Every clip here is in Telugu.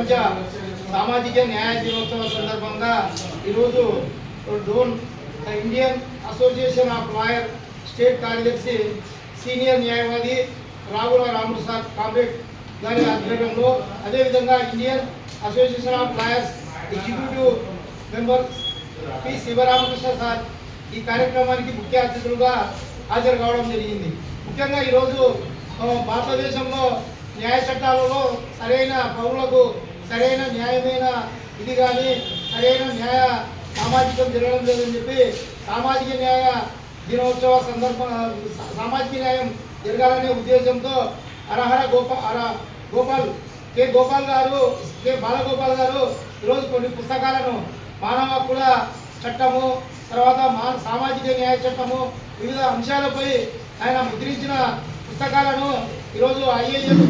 ప్రపంచ సామాజిక న్యాయ దినోత్సవ సందర్భంగా ఈరోజు Dhone Indian association of lawyer state కార్యదర్శి సీనియర్ న్యాయవాది రాఘుల రాముడు సార్ గారి ఆధ్వర్యంలో అదేవిధంగా Indian association of lawyers executive member P Sivaramakrishna sir ఈ కార్యక్రమానికి ముఖ్య అతిథులుగా హాజరు కావడం జరిగింది. ముఖ్యంగా ఈరోజు భారతదేశంలో న్యాయ చట్టాలలో సరైన పౌరులకు సరైన న్యాయమైన ఇది కానీ సరైన న్యాయ సామాజికం జరగడం లేదని చెప్పి సామాజిక న్యాయ దినోత్సవ సందర్భ సామాజిక న్యాయం జరగాలనే ఉద్దేశంతో అరహర గోపా అర గోపాల్ కె గోపాల్ గారు కె బాలగోపాల్ గారు ఈరోజు కొన్ని పుస్తకాలను మానవ హక్కుల చట్టము తర్వాత మా సామాజిక న్యాయ చట్టము వివిధ అంశాలపై ఆయన ముద్రించిన పుస్తకాలను ఈరోజు ఐఏఎస్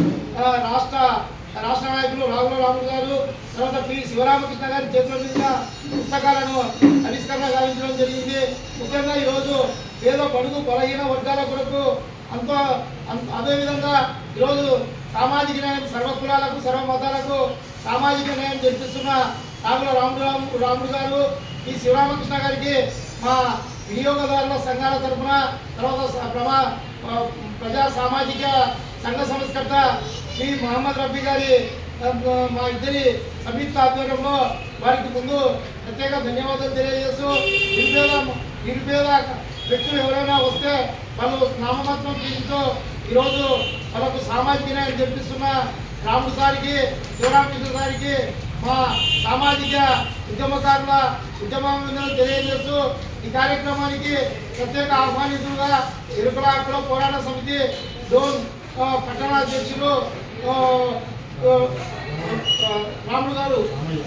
రాష్ట్ర రాష్ట్ర నాయకులు రాఘుల రాములు గారు తర్వాత పి శివరామకృష్ణ గారి చేతుల మీదుగా పుస్తకాలను ఆవిష్కరణ గావించడం జరిగింది. ముఖ్యంగా ఈరోజు పేద పడుగు బలహీన వర్గాల కొరకు అంత అదేవిధంగా ఈరోజు సామాజిక న్యాయం సర్వ కులాలకు సర్వ మతాలకు సామాజిక న్యాయం జరిపిస్తున్న రాఘుల రాముడు రాములు రాముడు గారు ఈ శివరామకృష్ణ గారికి మా వినియోగదారుల సంఘాల తరఫున తర్వాత ప్రమా ప్రజా సామాజిక సంఘ సంస్కర్త శ్రీ మహమ్మద్ రఫీ గారి మా ఇద్దరి సంయుక్త ఆధ్వర్యంలో వారికి ముందు ప్రత్యేక ధన్యవాదాలు తెలియజేస్తూ నిరుపేద నిరుపేద వ్యక్తులు ఎవరైనా వస్తే వాళ్ళు నామమాత్రం ఫీజుతో ఈరోజు వాళ్ళకు సామాజిక న్యాయం జరిపిస్తున్న రాముడు సారికి శివరామకృష్ణ సారికి మా సామాజిక ఉద్యమకారుల ఉద్యమం తెలియజేస్తూ ఈ కార్యక్రమానికి ప్రత్యేక ఆహ్వానితులుగా ఎరుకుల పోరాట సమితి జోన్ ఆ, రాములు గారు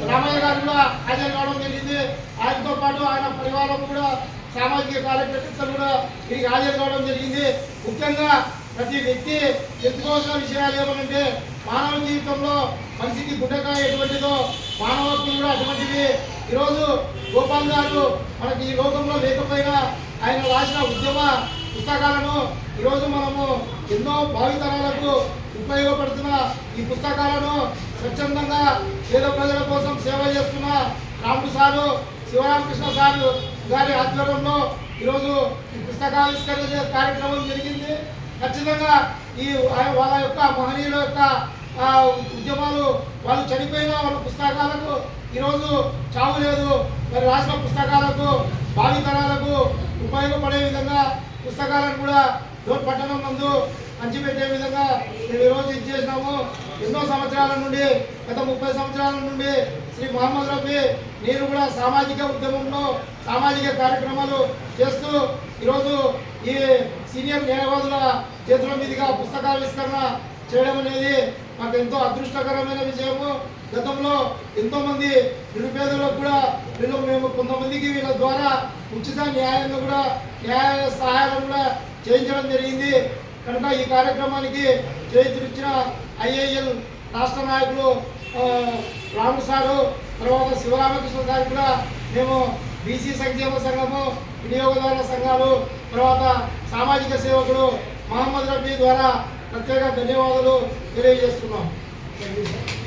రామయ్య గారు. కూడా హాజరు కావడం జరిగింది. ఆయనతో పాటు ఆయన పరివారం కూడా సామాజిక కార్యకర్తలు కూడా దీనికి హాజరు కావడం జరిగింది. ముఖ్యంగా ప్రతి వ్యక్తి తెలుసుకోవాల్సిన విషయాలు ఏమనంటే మానవ జీవితంలో మనిషికి గుడ్డకాయ ఎటువంటిదో మానవ హక్కులు కూడా అటువంటివి. ఈరోజు గోపాల్ గారు మనకి ఈ లోకంలో లేకపోయినా ఆయన రాసిన ఉద్యమ పుస్తకాలను ఈరోజు మనము ఎన్నో భావితరాలకు ఉపయోగపడుతున్న ఈ పుస్తకాలను స్వచ్ఛందంగా పేద ప్రజల కోసం సేవ చేస్తున్న రాముడు సారు శివరామకృష్ణ సారు గారి ఆధ్వర్యంలో ఈరోజు ఈ పుస్తకావిష్కరణ కార్యక్రమం జరిగింది. ఖచ్చితంగా ఈ వాళ్ళ యొక్క మహనీయుల యొక్క ఉద్యమాలు వాళ్ళు చనిపోయిన వాళ్ళ పుస్తకాలకు ఈరోజు చావు లేదు. మరి రాసిన పుస్తకాలకు భావితరాలకు ఉపయోగపడే విధంగా పుస్తకాలను కూడా డోర్ పట్టణం నందు పంచిపెట్టే విధంగా మేము ఈరోజు ఇది చేసినాము. ఎన్నో సంవత్సరాల నుండి గత ముప్పై సంవత్సరాల నుండి శ్రీ మహమ్మద్ రఫీ నేను కూడా సామాజిక ఉద్యమంలో సామాజిక కార్యక్రమాలు చేస్తూ ఈరోజు ఈ సీనియర్ న్యాయవాదుల చేతుల మీదుగా పుస్తకావిష్కరణ చేయడం అనేది మాకు ఎంతో అదృష్టకరమైన విషయము గతంలో ఎంతోమంది నిరుపేదలకు కూడా వీళ్ళు మేము కొంతమందికి వీళ్ళ ద్వారా ఉచిత న్యాయాన్ని కూడా న్యాయ సహాయాలను కూడా చేయించడం జరిగింది. కనుక ఈ కార్యక్రమానికి చేతిరిచ్చిన ఐఏఎల్ రాష్ట్ర నాయకులు ఆ, రాముడు సారు తర్వాత శివరామకృష్ణ సార్ కూడా మేము బీసీ సంక్షేమ సంఘము వినియోగదారుల సంఘాలు తర్వాత సామాజిక సేవకుడు మహమ్మద్ రఫీ ద్వారా ప్రత్యేక ధన్యవాదాలు తెలియజేస్తున్నాం. Thank you sir.